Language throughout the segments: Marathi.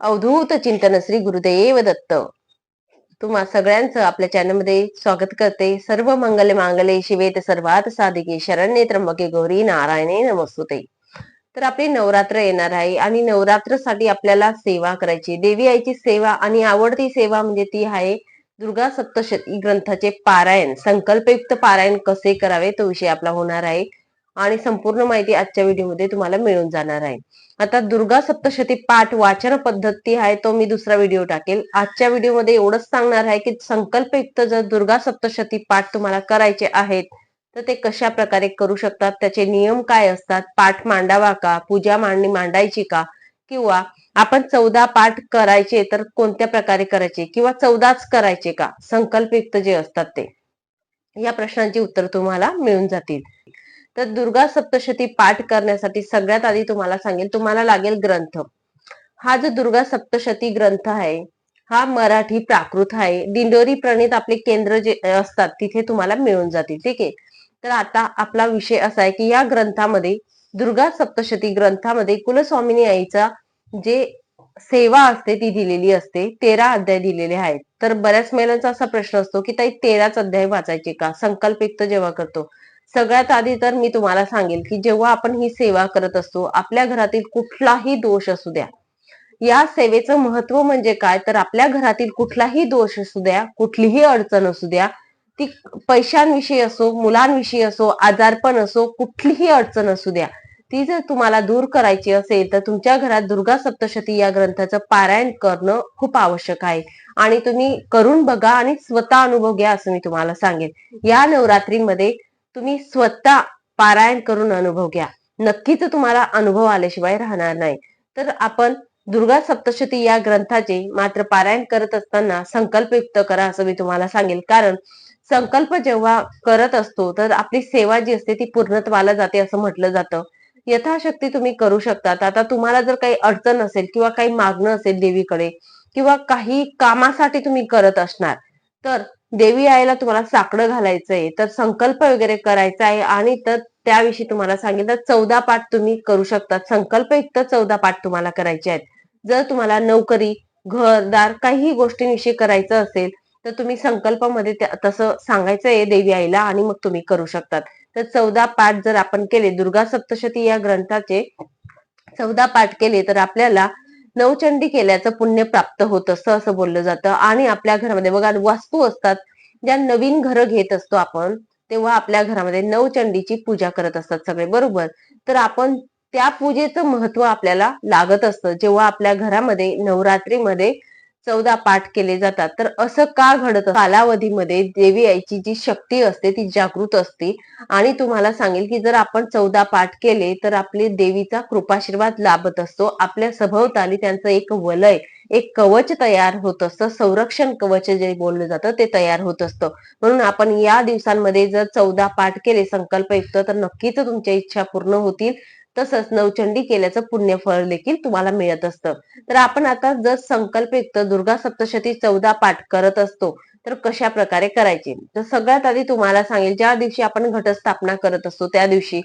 अवधूत चिंतन श्री गुरुदेव दत्त. तुम्हा सगळ्यांचं आपल्या चॅनलमध्ये स्वागत करते. सर्व मंगल मांगले शिवेत सर्वात साधिके शरण्ये त्र्यंबके गौरी नारायणे नमस्तुते. तर आपली नवरात्र येणार आहे आणि नवरात्रसाठी आपल्याला सेवा करायची देवी आईची सेवा आणि आवडती सेवा म्हणजे ती आहे दुर्गा सप्तशती ग्रंथाचे पारायण. संकल्पयुक्त पारायण कसे करावे तो विषय आपला होणार आहे. आणि संपूर्ण माहिती आजच्या व्हिडिओमध्ये तुम्हाला मिळून जाणार आहे. आता दुर्गा सप्तशती पाठ वाचन पद्धती आहे तो मी दुसरा व्हिडिओ टाकेल. आजच्या व्हिडिओमध्ये एवढंच सांगणार आहे की संकल्पयुक्त जर दुर्गा सप्तशती पाठ तुम्हाला करायचे आहेत तर ते कशा प्रकारे करू शकतात? त्याचे नियम काय असतात? पाठ मांडावा का? पूजा मांडणी मांडायची का? किंवा आपण चौदा पाठ करायचे तर कोणत्या प्रकारे करायचे? किंवा चौदाच करायचे का? संकल्पयुक्त जे असतात ते. या प्रश्नांची उत्तर तुम्हाला मिळून जातील. तर दुर्गा सप्तशती पाठ करण्यासाठी सगळ्यात आधी तुम्हाला सांगेल तुम्हाला लागेल ग्रंथ. हा जो दुर्गा सप्तशती ग्रंथ आहे हा मराठी प्राकृत आहे. दिंडोरी प्रणित आपले केंद्र जे असतात तिथे तुम्हाला मिळून जातील ठीक आहे? तर आता आपला विषय असा आहे की या ग्रंथामध्ये दुर्गा सप्तशती ग्रंथामध्ये कुलस्वामिनी आईचा जे सेवा असते ती दिलेली असते तेरा अध्याय दिलेले आहेत. तर बऱ्याच महिलांचा असा प्रश्न असतो की ताई तेराच अध्याय वाचायचे का? संकल्पयुक्त जेव्हा करतो. सगळ्यात आधी तर मी तुम्हाला सांगेल की जेव्हा आपण ही सेवा करत असतो आपल्या घरातील कुठलाही दोष असू द्या. या सेवेचं महत्त्व म्हणजे काय? तर आपल्या घरातील कुठलाही दोष असू द्या कुठलीही अडचण असू द्या ती पैशांविषयी असो मुलांविषयी असो आजारपण असो कुठलीही अडचण असू द्या ती जर तुम्हाला दूर करायची असेल तर तुमच्या घरात दुर्गा सप्तशती या ग्रंथाचं पारायण करणं खूप आवश्यक आहे. आणि तुम्ही करून बघा आणि स्वतः अनुभव घ्या असं मी तुम्हाला सांगेन. या नवरात्रीमध्ये तुम्ही स्वतः पारायण करून अनुभव घ्या. नक्कीच तुम्हाला अनुभव आल्याशिवाय राहणार नाही. तर आपण दुर्गा सप्तशती या ग्रंथाचे मात्र पारायण करत असताना संकल्पयुक्त करा असं मी तुम्हाला सांगेल. कारण संकल्प जेव्हा करत असतो तर आपली सेवा जी असते ती पूर्णत्वाला जाते असं म्हटलं जातं. यथाशक्ती तुम्ही करू शकतात. आता तुम्हाला जर काही अडचण असेल किंवा काही मागणं असेल देवीकडे किंवा काही कामासाठी तुम्ही करत असणार तर देवी आईला तुम्हाला साकडं घालायचंय तर संकल्प वगैरे करायचा आहे आणि तर त्याविषयी तुम्हाला सांगितलं चौदा पाठ तुम्ही करू शकतात तर चौदा पाठ तुम्हाला करायचे आहेत. जर तुम्हाला नोकरी घरदार काही गोष्टींविषयी करायचं असेल तर तुम्ही संकल्पामध्ये तसं सांगायचं आहे देवी आईला आणि मग तुम्ही करू शकतात. तर चौदा पाठ जर आपण केले दुर्गा सप्तशती या ग्रंथाचे चौदा पाठ केले तर आपल्याला नवचंडी केल्याचं पुण्य प्राप्त होत असतं असं बोललं जातं. आणि आपल्या घरामध्ये बघा वास्तू असतात. ज्या नवीन घरं घेत असतो आपण तेव्हा आपल्या घरामध्ये नवचंडीची पूजा करत असतात सगळे बरोबर? तर आपण त्या पूजेचं महत्त्व आपल्याला लागत असतं. जेव्हा आपल्या घरामध्ये नवरात्रीमध्ये चौदा पाठ केले जातात. तर असं का घडत? कालावधीमध्ये देवी आईची जी शक्ती असते ती जागृत असते. आणि तुम्हाला सांगेल की जर आपण चौदा पाठ केले तर आपले देवीचा कृपाशीर्वाद लाभत असतो. आपल्या सभोवताली त्यांचं एक वलय एक कवच तयार होत असतं. संरक्षण कवच जे बोललं जातं ते तयार होत असतं. म्हणून आपण या दिवसांमध्ये जर चौदा पाठ केले संकल्पयुक्त तर नक्कीच तुमच्या इच्छा पूर्ण होतील. तसंच नवचंडी केल्याचं पुण्यफळ देखील तुम्हाला मिळत असतं. तर आपण आता जर संकल्पयुक्त दुर्गा सप्तशती चौदा पाठ करत असतो तर कशा प्रकारे करायचे? तर सगळ्यात आधी तुम्हाला सांगेल ज्या दिवशी आपण घटस्थापना करत असतो त्या दिवशी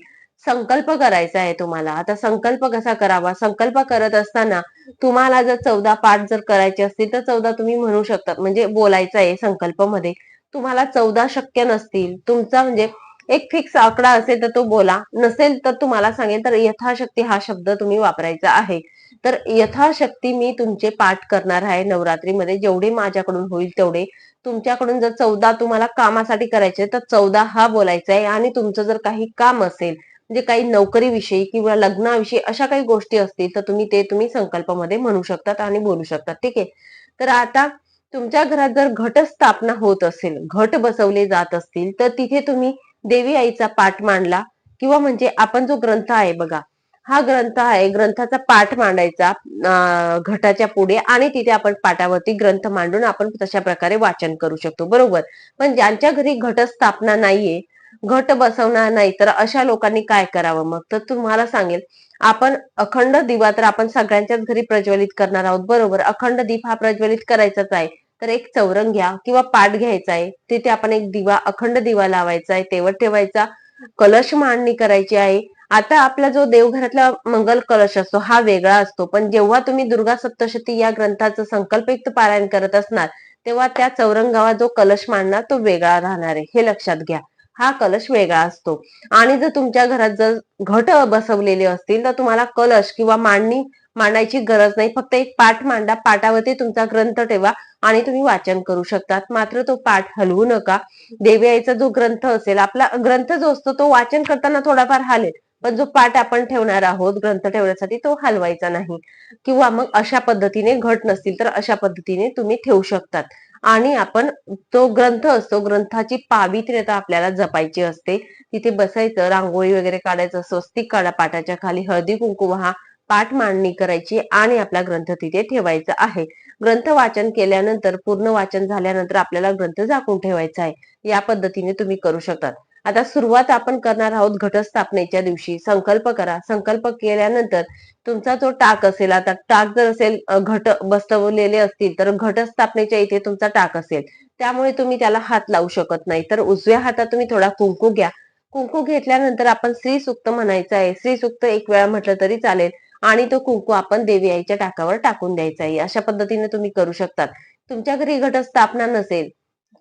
संकल्प करायचा आहे तुम्हाला. आता संकल्प कसा करावा? संकल्प करत असताना तुम्हाला जर चौदा पाठ जर करायचे असतील तर चौदा तुम्ही म्हणू शकता म्हणजे बोलायचं आहे संकल्पमध्ये. तुम्हाला चौदा शक्य नसतील. तुमचा म्हणजे एक फिक्स आकडा असेल तर तो बोला. नसेल तर तुम्हाला सांगेल तर यथाशक्ती हा शब्द तुम्ही वापरायचा आहे. तर यथाशक्ती मी तुमचे पाठ करणार आहे नवरात्रीमध्ये. जेवढे माझ्याकडून होईल तेवढे. तुमच्याकडून जर चौदा तुम्हाला कामासाठी करायचे तर चौदा हा बोलायचा आहे. आणि तुमचं जर काही काम असेल म्हणजे काही नोकरीविषयी किंवा लग्नाविषयी अशा काही गोष्टी असतील तर तुम्ही ते तुम्ही संकल्पामध्ये म्हणू शकतात आणि बोलू शकतात. ठीक आहे? तर आता तुमच्या घरात जर घटस्थापना होत असेल घट बसवले जात असतील तर तिथे तुम्ही देवी आईचा पाठ मांडला किंवा म्हणजे आपण जो ग्रंथ आहे बघा हा ग्रंथ आहे ग्रंथाचा पाठ मांडायचा घटाच्या पुढे आणि तिथे आपण पाठावरती ग्रंथ मांडून आपण तशा प्रकारे वाचन करू शकतो बरोबर? पण ज्यांच्या घरी घटस्थापना नाहीये घट बसवणार नाही तर अशा लोकांनी काय करावं मग? तर तुम्हाला सांगेल आपण अखंड दिवा तर आपण सगळ्यांच्याच घरी प्रज्वलित करणार आहोत बरोबर? अखंड दीप हा प्रज्वलित करायचाच आहे. तर एक चौरंग घ्या किंवा पाठ घ्यायचा आहे तिथे आपण एक दिवा अखंड दिवा लावायचा आहे तेवढ ठेवायचा. कलश मांडणी करायची आहे. आता आपला जो देवघरातला मंगल कलश असतो हा वेगळा असतो. पण जेव्हा तुम्ही दुर्गा सप्तशती या ग्रंथाचं संकल्पयुक्त पारायण करत असणार तेव्हा त्या चौरंगावा जो कलश मांडणार तो वेगळा राहणार आहे. हे लक्षात घ्या. हा कलश वेगळा असतो. आणि जर तुमच्या घरात जर घट बसवलेले असतील तर तुम्हाला कलश किंवा मांडणी मांडायची गरज नाही. फक्त एक पाठ मांडा. पाठावरती तुमचा ग्रंथ ठेवा आणि तुम्ही वाचन करू शकतात. मात्र तो पाठ हलवू नका. देवी जो ग्रंथ असेल आपला ग्रंथ जो असतो तो वाचन करताना थोडाफार हालेल. पण जो पाठ आपण ठेवणार आहोत ग्रंथ ठेवण्यासाठी तो हलवायचा नाही. किंवा मग अशा पद्धतीने घट नसतील तर अशा पद्धतीने तुम्ही ठेवू शकतात. आणि आपण तो ग्रंथ असतो ग्रंथाची पावित्र्यता आपल्याला जपायची असते. तिथे बसायचं रांगोळी वगैरे काढायचं स्वस्तिक काढा. पाठाच्या खाली हळदी कुंकू वहा पाठ मांडणी करायची आणि आपला ग्रंथ तिथे ठेवायचा आहे. ग्रंथ वाचन केल्यानंतर पूर्ण वाचन झाल्यानंतर आपल्याला ग्रंथ झाकून ठेवायचा आहे. या पद्धतीने तुम्ही करू शकतात. आता सुरुवात आपण करणार आहोत घटस्थापनेच्या दिवशी. संकल्प करा. संकल्प केल्यानंतर तुमचा जो टाक असेल आता टाक जर असेल घट बसवलेले असतील तर घटस्थापनेच्या इथे तुमचा टाक असेल. त्यामुळे तुम्ही त्याला हात लावू शकत नाही. तर उजव्या हातात तुम्ही थोडा कुंकू घ्या. कुंकू घेतल्यानंतर आपण श्री सुक्त म्हणायचं आहे. श्री सुक्त एक वेळा म्हटलं तरी चालेल. आणि तो कुंकू आपण देवी आईच्या टाकावर टाकून द्यायचा आहे अशा पद्धतीने तुम्ही करू शकतात. तुमच्या घरी घटस्थापना नसेल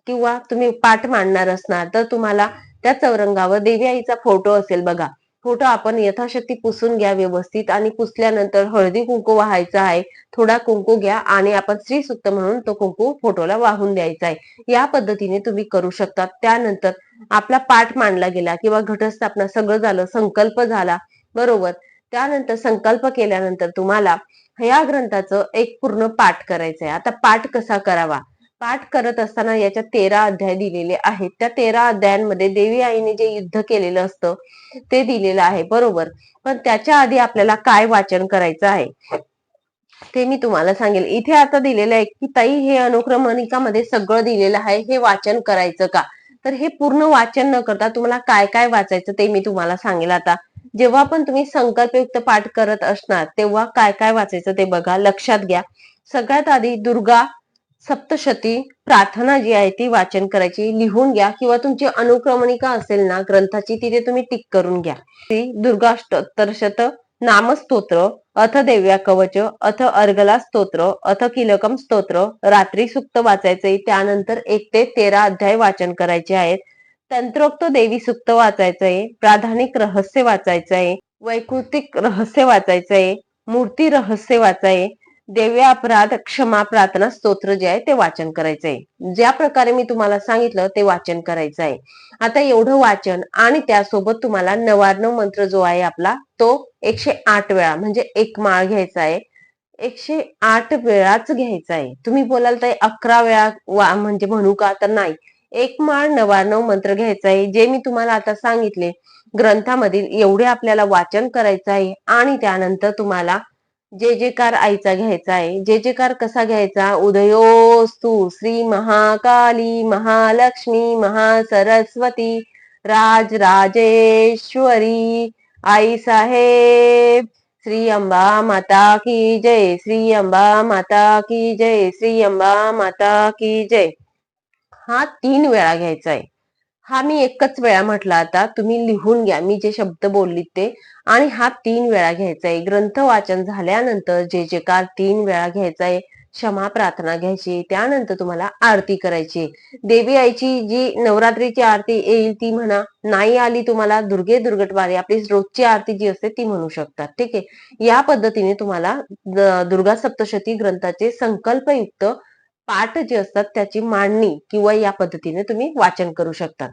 किंवा तुम्ही पाठ मांडणार असणार तर तुम्हाला त्या चौरंगावर देवी आईचा फोटो असेल बघा. फोटो आपण यथाशक्ती पुसून घ्या व्यवस्थित आणि पुसल्यानंतर हळदी कुंकू वाहायचा आहे थोडा कुंकू घ्या आणि आपण श्री सुक्त म्हणून तो कुंकू फोटोला वाहून द्यायचा आहे. या पद्धतीने तुम्ही करू शकता त्यानंतर आपला पाठ मांडला गेला किंवा घटस्थापना सगळं झालं संकल्प झाला बरोबर. त्यानंतर संकल्प केल्यानंतर तुम्हाला या ग्रंथाचं एक पूर्ण पाठ करायचं आहे आता पाठ कसा करावा? पाठ करत असताना याच्या तेरा अध्याय दिलेले आहेत. त्या तेरा अध्यायांमध्ये देवी आईने जे युद्ध केलेलं असतं ते दिलेलं आहे. बरोबर? पण त्याच्या आधी आपल्याला काय वाचन करायचं आहे? ते मी तुम्हाला सांगेल. इथे आता दिलेलं आहे की ताई हे अनुक्रमणिकामध्ये सगळं दिलेलं आहे. हे वाचन करायचं का? तर हे पूर्ण वाचन न करता तुम्हाला काय काय वाचायचं ते मी तुम्हाला सांगेल आता. जेव्हा पण तुम्ही संकल्पयुक्त पाठ करत असणार तेव्हा काय काय वाचायचं ते बघा लक्षात घ्या. सगळ्यात आधी दुर्गा सप्तशती प्रार्थना जी आहे ती वाचन करायची लिहून घ्या किंवा तुमची अनुक्रमणिका असेल ना ग्रंथाची तिथे तुम्ही टिक करून घ्या. ती दुर्गाष्टोत्तरशत नामस्तोत्र अथ देव्या कवच अथ अर्गला स्तोत्र अथ किलकम स्तोत्र रात्री सुक्त वाचायचंय त्यानंतर एक ते तेरा अध्याय वाचन करायचे आहेत. तंत्रोक्त देवी सुक्त वाचायचंय प्राधानिक रहस्य वाचायचंय वैकृतिक रहस्य वाचायचंय मूर्ती रहस्य वाचाय देव्या अपराध क्षमा प्रार्थना स्तोत्र जे आहे ते वाचन करायचंय. ज्या प्रकारे मी तुम्हाला सांगितलं ते वाचन करायचं आहे आता एवढं वाचन आणि त्यासोबत तुम्हाला नवार्णव मंत्र जो आहे आपला तो एकशे आठ वेळा म्हणजे एक माळ घ्यायचा आहे एकशे आठ वेळाच घ्यायचा आहे तुम्ही बोलाल तर अकरा वेळा म्हणजे म्हणू का? तर नाही. एक माळ नवार्णव मंत्र घ्यायचा आहे जे मी तुम्हाला आता सांगितले. ग्रंथामधील एवढे आपल्याला वाचन करायचं आहे आणि त्यानंतर तुम्हाला जे जे कार आईचा घ्यायचा आहे जे जे कार कसा घ्यायचा? उदयोस्तु श्री महाकाली महालक्ष्मी महासरस्वती राज राजेश्वरी आई साहेब श्री अंबा माता की जय श्री अंबा माता की जय श्री अंबा माता की जय. हा तीन वेळा घ्यायचा आहे हा मी एकच वेळा म्हटला आता तुम्ही लिहून घ्या. मी जे शब्द बोललीत ते. आणि हा तीन वेळा घ्यायचा आहे ग्रंथ वाचन झाल्यानंतर जे जे कार तीन वेळा घ्यायचा आहे क्षमा प्रार्थना घ्यायची त्यानंतर तुम्हाला आरती करायची. देवी आईची जी नवरात्रीची आरती येईल ती म्हणा नाही आली तुम्हाला दुर्गे दुर्गटवारी आपली रोजची आरती जी असते ती म्हणू शकतात. ठीक आहे? या पद्धतीने तुम्हाला दुर्गा सप्तशती ग्रंथाचे संकल्पयुक्त पाठ जे असतात त्याची मांडणी किंवा या पद्धतीने तुम्ही वाचन करू शकतात.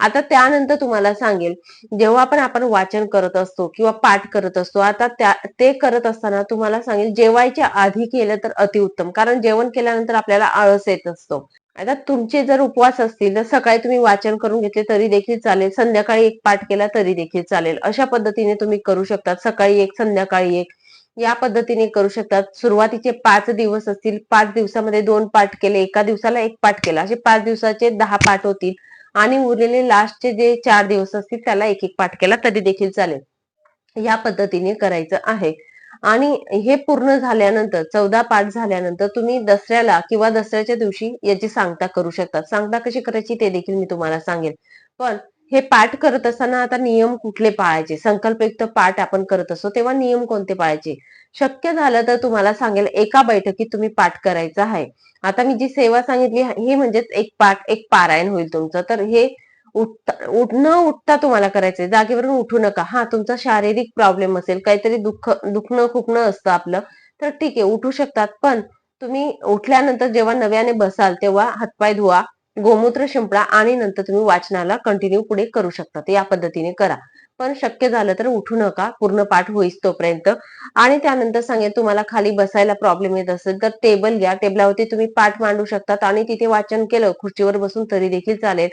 आता त्यानंतर तुम्हाला सांगेल जेव्हा पण आपण वाचन करत असतो किंवा पाठ करत असतो आता त्या ते करत असताना तुम्हाला सांगेल जेवायच्या आधी केलं तर अतिउत्तम कारण जेवण केल्यानंतर आपल्याला आळस येत असतो. आता तुमचे जर उपवास असतील तर सकाळी तुम्ही वाचन करून घेतले तरी देखील चालेल. संध्याकाळी एक पाठ केला तरी देखील चालेल. अशा पद्धतीने तुम्ही करू शकता सकाळी एक संध्याकाळी एक. या पद्धतीने करू शकतात. सुरुवातीचे पाच दिवस असतील. पाच दिवसामध्ये दोन पाठ केले. एका दिवसाला एक पाठ केला. असे पाच दिवसाचे दहा पाठ होतील. आणि उरलेले लास्टचे जे चार दिवस असतील त्याला एक एक पाठ केला. तरी देखील चालेल. या पद्धतीने करायचं आहे. आणि हे पूर्ण झाल्यानंतर चौदा पाठ झाल्यानंतर तुम्ही दसऱ्याला किंवा दसऱ्याच्या दिवशी याची सांगता करू शकता. सांगता कशी करायची ते देखील मी तुम्हाला सांगेन. पण हे पाठ करत असताना आता नियम कुठले पाळायचे? संकल्पयुक्त पाठ आपण करत असतो तेव्हा नियम कोणते पाळायचे? शक्य झालं तर तुम्हाला सांगेल एका बैठकीत तुम्ही पाठ करायचा आहे. आता मी जी सेवा सांगितली हे म्हणजेच एक पाठ एक पारायण होईल तुमचं. तर हे उठता उठ न उठता तुम्हाला करायचंय. जागेवरून उठू नका. हा तुमचा शारीरिक प्रॉब्लेम असेल काहीतरी दुःख दुखणं खुपणं असतं आपलं तर ठीक आहे उठू शकतात. पण तुम्ही उठल्यानंतर जेव्हा नव्याने बसाल तेव्हा हातपाय धुवा. गोमूत्र शिंपडा आणि नंतर तुम्ही वाचनाला कंटिन्यू पुढे करू शकता. या पद्धतीने करा. पण शक्य झालं तर उठू नका. पूर्ण पाठ होईस तोपर्यंत. आणि त्यानंतर सांगेल तुम्हाला खाली बसायला प्रॉब्लेम येत असेल तर टेबल घ्या. टेबलावरती तुम्ही पाठ मांडू शकतात आणि तिथे वाचन केलं खुर्चीवर बसून तरी देखील चालेल.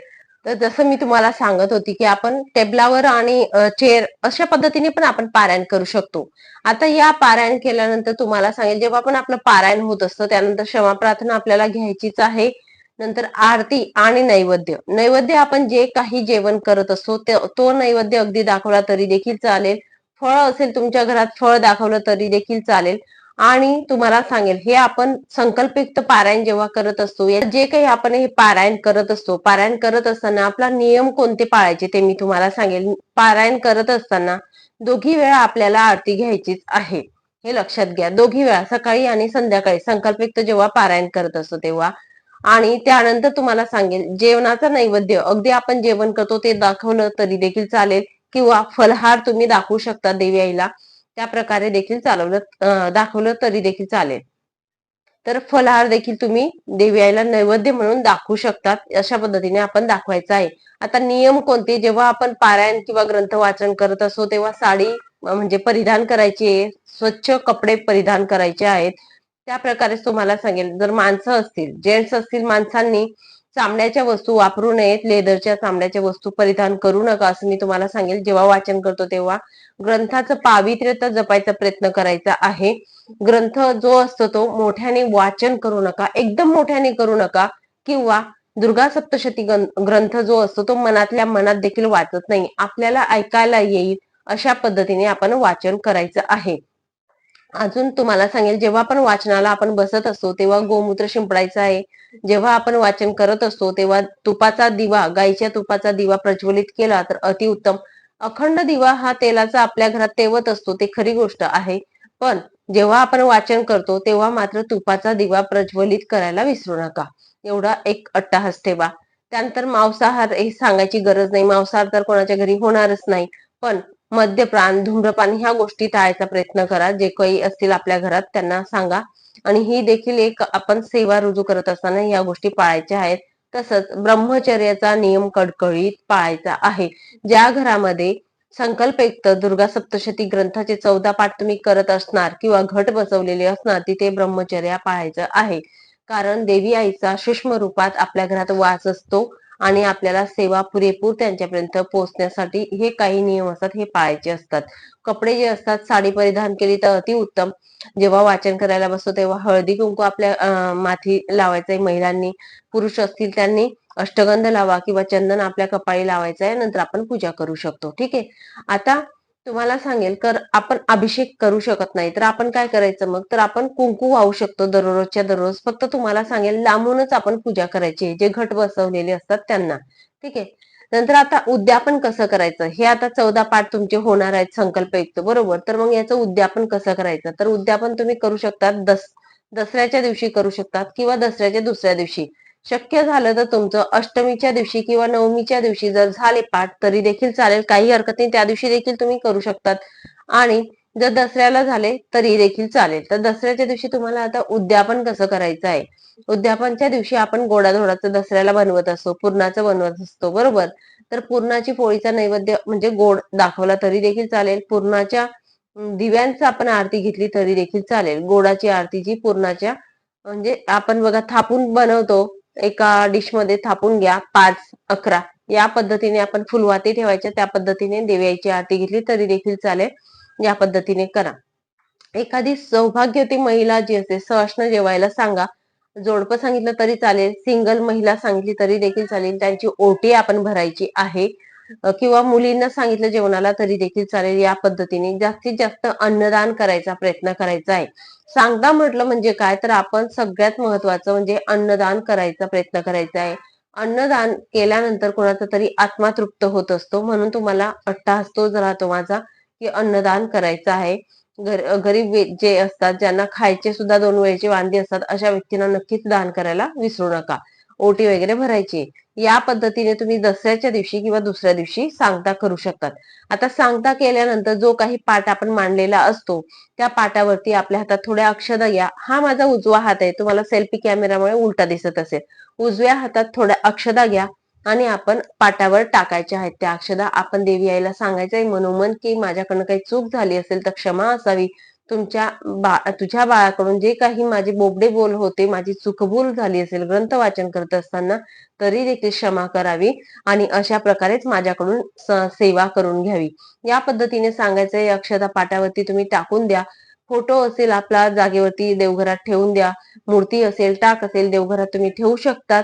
तर जसं मी तुम्हाला सांगत होती की आपण टेबलावर आणि चेअर अशा पद्धतीने पण आपण पारायण करू शकतो. आता या पारायण केल्यानंतर तुम्हाला सांगेल जेव्हा पण आपलं पारायण होत असतं त्यानंतर क्षमा प्रार्थना आपल्याला घ्यायचीच आहे. नंतर आरती आणि नैवेद्य. नैवेद्य आपण जे काही जेवण करत असतो तो नैवेद्य अगदी दाखवला तरी देखील चालेल. फळ असेल तुमच्या घरात फळ दाखवलं तरी देखील चालेल. आणि तुम्हाला सांगेल हे आपण संकल्पयुक्त पारायण जेव्हा करत असतो जे काही आपण हे पारायण करत असतो पारायण करत असताना आपला नियम कोणते पाळायचे ते मी तुम्हाला सांगेल. पारायण करत असताना दोघी वेळा आपल्याला आरती घ्यायचीच आहे. हे लक्षात घ्या. दोघी वेळा सकाळी आणि संध्याकाळी संकल्पयुक्त जेव्हा पारायण करत असतो तेव्हा आणि त्यानंतर तुम्हाला सांगेल जेवणाचा नैवेद्य अगदी आपण जेवण करतो ते दाखवलं तरी देखील चालेल. किंवा फलहार तुम्ही दाखवू शकता देवी आईला त्या प्रकारे देखील चालवलं दाखवलं तरी देखील चालेल. तर फलहार देखील तुम्ही देवी आईला नैवेद्य म्हणून दाखवू शकतात अशा पद्धतीने आपण दाखवायचं आहे. आता नियम कोणते? जेव्हा आपण पारायण किंवा ग्रंथ वाचन करत असतो तेव्हा साडी म्हणजे परिधान करायची स्वच्छ कपडे परिधान करायचे आहेत. त्या प्रकारेच तुम्हाला सांगेल जर माणसं असतील जेंट्स असतील माणसांनी चामड्याच्या वस्तू वापरू नयेत लेदरच्या चामड्याच्या वस्तू परिधान करू नका असं मी तुम्हाला सांगेल. जेव्हा वाचन करतो तेव्हा ग्रंथाचं पावित्र्यता जपायचा प्रयत्न करायचा आहे. ग्रंथ जो असतो तो मोठ्याने वाचन करू नका एकदम मोठ्याने करू नका किंवा दुर्गा सप्तशती ग्रंथ जो असतो तो मनातल्या मनात देखील वाचत नाही. आपल्याला ऐकायला येईल अशा पद्धतीने आपण वाचन करायचं आहे. अजून तुम्हाला सांगेल जेव्हा आपण वाचनाला आपण बसत असतो तेव्हा गोमूत्र शिंपडायचं आहे. जेव्हा आपण वाचन करत असतो तेव्हा तुपाचा दिवा गाईच्या तुपाचा दिवा प्रज्वलित केला तर अतिउत्तम अखंड दिवा हा तेलाचा आपल्या घरात तेवत असतो ते खरी गोष्ट आहे. पण जेव्हा आपण वाचन करतो तेव्हा मात्र तुपाचा दिवा प्रज्वलित करायला विसरू नका. एवढा एक अट्टाहास ठेवा. त्यानंतर मांसाहार हे सांगायची गरज नाही. मांसाहार तर कोणाच्या घरी होणारच नाही. पण मद्यपान धूम्रपान ह्या गोष्टी टाळायचा प्रयत्न करा. जे काही असतील आपल्या घरात त्यांना सांगा. आणि ही देखील एक आपण सेवा रुजू करत असताना या गोष्टी पाळायच्या आहेत. तसंच ब्रह्मचर्याचा नियम कडकडीत पाळायचा आहे. ज्या घरामध्ये संकल्पयुक्त दुर्गा सप्तशती ग्रंथाचे चौदा पाठ तुम्ही करत असणार किंवा घट बसवलेले असणार तिथे ब्रह्मचर्या पाळायचं आहे. कारण देवी आईचा सूक्ष्म रूपात आपल्या घरात वास असतो. आणि आपल्याला सेवा पुरेपूर त्यांच्यापर्यंत पोहोचण्यासाठी हे काही नियम असतात हे पाळायचे असतात. कपडे जे असतात साडी परिधान केली तर अति उत्तम. जेव्हा वाचन करायला बसतो तेव्हा हळदी कुंकू आपल्या माथी लावायचंय महिलांनी. पुरुष असतील त्यांनी अष्टगंध लावा किंवा चंदन आपल्या कपाळी लावायचं आहे नंतर आपण पूजा करू शकतो. ठीक आहे? आता तुम्हाला सांगेल तर आपण अभिषेक करू शकत नाही. तर आपण काय करायचं मग? तर आपण कुंकू वाहू शकतो दररोजच्या दररोज. फक्त तुम्हाला सांगेल लांबूनच आपण पूजा करायची. जे घट बसवलेले असतात त्यांना. ठीक आहे? नंतर आता उद्यापन कसं करायचं? हे आता चौदा पाठ तुमचे होणार आहेत संकल्पयुक्त बरोबर? तर मग याचं उद्यापन कसं करायचं? तर उद्यापन तुम्ही करू शकता दस दसऱ्याच्या दिवशी करू शकतात किंवा दसऱ्याच्या दुसऱ्या दिवशी. शक्य झालं तर तुमचं अष्टमीच्या दिवशी किंवा नवमीच्या दिवशी जर झाले पाठ तरी देखील चालेल. काही हरकत नाही. त्या दिवशी देखील तुम्ही करू शकतात. आणि जर दसऱ्याला झाले तरी देखील चालेल. तर दसऱ्याच्या दिवशी तुम्हाला आता उद्यापन कसं करायचं आहे? उद्यापनच्या दिवशी आपण गोडाधोडाचं दसऱ्याला बनवत असतो. पूर्णाचं बनवत असतो. बरोबर? तर पूर्णाची पोळीचा नैवेद्य म्हणजे गोड दाखवला तरी देखील चालेल. पूर्णाच्या दिव्यांचा आपण आरती घेतली तरी देखील चालेल. गोडाची आरती जी पूर्णाच्या म्हणजे आपण बघा थापून बनवतो. एका डिशमध्ये थापून घ्या पाच अकरा. या पद्धतीने आपण फुलवाती ठेवायच्या त्या पद्धतीने देव्याची आरती घेतली तरी देखील चालेल. या पद्धतीने करा. एखादी सौभाग्यवती महिला जी असते सहष्ण जेवायला सांगा. जोडपं सांगितलं तरी चालेल सिंगल महिला सांगितली तरी देखील चालेल. त्यांची ओटी आपण भरायची आहे. किंवा मुलींना सांगितलं जेवणाला तरी देखील चालेल. या पद्धतीने जास्तीत जास्त अन्नदान करायचा प्रयत्न करायचा आहे. सांगता म्हटलं म्हणजे काय? तर आपण सगळ्यात महत्वाचं म्हणजे अन्नदान करायचा प्रयत्न करायचा आहे. अन्नदान केल्यानंतर कोणाचा तरी आत्मा तृप्त होत असतो. म्हणून तुम्हाला अट्टा असतो राहतो माझा की अन्नदान करायचं आहे. गरीब वे- जे असतात ज्यांना खायचे सुद्धा दोन वेळेचे वांदे असतात अशा व्यक्तींना नक्कीच दान करायला विसरू नका. ओटी वगैरे भरायची. या पद्धतीने तुम्ही दसऱ्याच्या दिवशी किंवा दुसऱ्या दिवशी सांगता करू शकतात. आता सांगता केल्यानंतर जो काही पाठ आपण मांडलेला असतो त्या पाटावरती आपल्या हातात थोड्या अक्षदा घ्या हा माझा उजवा हात आहे. तुम्हाला सेल्फी कॅमेरामुळे उलटा दिसत असेल. उजव्या हातात थोड्या अक्षदा घ्या आणि आपण पाटावर टाकायच्या आहेत. त्या अक्षदा आपण देवी आईला सांगायचंय मनोमन की माझ्याकडनं काही चूक झाली असेल तर क्षमा असावी. तुमच्या बा तुझ्या बाळाकडून जे काही माझे बोबडे बोल होते माझी चुकभूल झाली असेल ग्रंथ वाचन करत असताना तरी देखील क्षमा करावी आणि अशा प्रकारेच माझ्याकडून सेवा करून घ्यावी. या पद्धतीने सांगायचंय अक्षता पाटावरती तुम्ही टाकून द्या. फोटो असेल आपला जागेवरती देवघरात ठेवून द्या. मूर्ती असेल टाक असेल देवघरात तुम्ही ठेवू शकतात.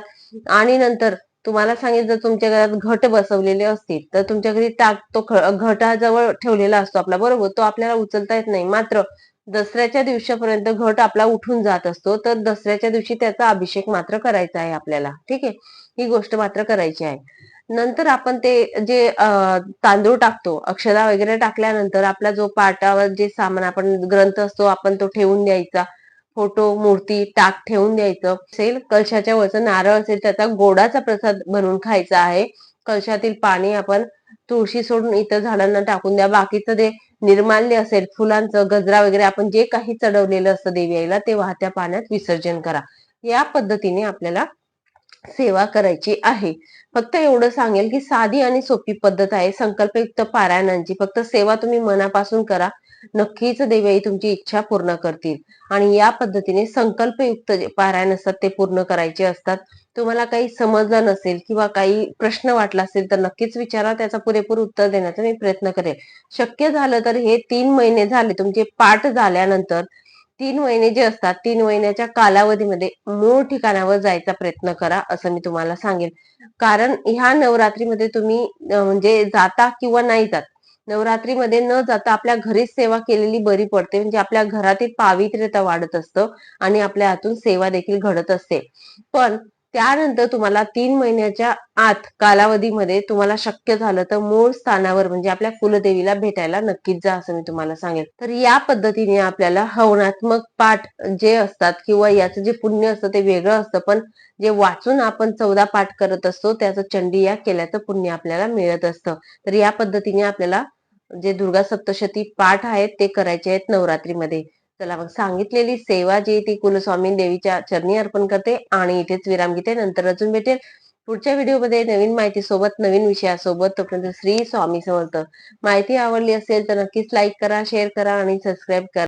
आणि नंतर तुम्हाला सांगितलं जर तुमच्या घरात घट बसवलेले असतील तर तुमच्या घरी टाक तो घटाजवळ ठेवलेला असतो आपला बरोबर? तो आपल्याला उचलता येत नाही. मात्र दसऱ्याच्या दिवसापर्यंत घट आपला उठून जात असतो तर दसऱ्याच्या दिवशी त्याचा अभिषेक मात्र करायचा आहे आपल्याला. ठीक आहे? ही गोष्ट मात्र करायची आहे. नंतर आपण ते जे तांदूळ टाकतो अक्षरा वगैरे टाकल्यानंतर आपला जो पाटावर जे सामान आपण ग्रंथ असतो आपण तो ठेवून द्यायचा. फोटो मूर्ती टाक ठेवून द्यायचं. असेल कलशाच्या वरचं नारळ असेल त्याचा गोडाचा प्रसाद बनवून खायचा आहे. कलशातील पाणी आपण तुळशी सोडून इतर झाडांना टाकून द्या. बाकीचं जे निर्माल्य असेल फुलांचं गजरा वगैरे आपण जे काही चढवलेलं असतं देवी आईला ते वाहत्या पाण्यात विसर्जन करा. या पद्धतीने आपल्याला सेवा करायची आहे. फक्त एवढं सांगेल की साधी आणि सोपी पद्धत आहे. संकल्पयुक्त पारायणांची. फक्त सेवा तुम्ही मनापासून करा. नक्कीच देवी तुमची इच्छा पूर्ण करतील. आणि या पद्धतीने संकल्पयुक्त जे पारायण असतात ते पूर्ण करायचे असतात. तुम्हाला काही समजलं नसेल किंवा काही प्रश्न वाटला असेल तर नक्कीच विचारा. त्याचा पुरेपूर उत्तर देण्याचा मी प्रयत्न करेल शक्य झालं तर हे तीन महिने झाले तुमचे पाठ झाल्यानंतर तीन महिने जे असतात तीन महिन्याच्या कालावधीमध्ये मूळ ठिकाणावर जायचा प्रयत्न करा असं मी तुम्हाला सांगेन. कारण ह्या नवरात्रीमध्ये तुम्ही म्हणजे जाता किंवा नाही जात नवरात्रीमध्ये न जाता आपल्या घरीच सेवा केलेली बरी पडते. म्हणजे आपल्या घरातील पावित्र्यता वाढत असतं आणि आपल्या हातून सेवा देखील घडत असते. पण त्यानंतर तुम्हाला तीन महिन्याच्या आत कालावधीमध्ये तुम्हाला शक्य झालं तर मूळ स्थानावर म्हणजे आपल्या कुलदेवीला भेटायला नक्कीच जा असं मी तुम्हाला सांगेन. तर या पद्धतीने आपल्याला हवनात्मक पाठ जे असतात किंवा याचं जे पुण्य असतं ते वेगळं असतं पण जे वाचून आपण चौदा पाठ करत असतो त्याचं चंडी या केल्याचं पुण्य आपल्याला मिळत असतं. तर या पद्धतीने आपल्याला जे दुर्गा सप्तशती पाठ आहेत ते करायचे आहेत नवरात्रीमध्ये. चला मग सांगितलेली सेवा जी ती कुलस्वामी देवीच्या चरणी अर्पण करते आणि इथेच विराम घेते. नंतर अजून भेटेल पुढच्या व्हिडिओमध्ये नवीन माहिती सोबत नवीन विषयासोबत. तोपर्यंत श्री स्वामी समर्थ. माहिती आवडली असेल तर नक्कीच लाईक करा शेअर करा आणि सबस्क्राईब करा.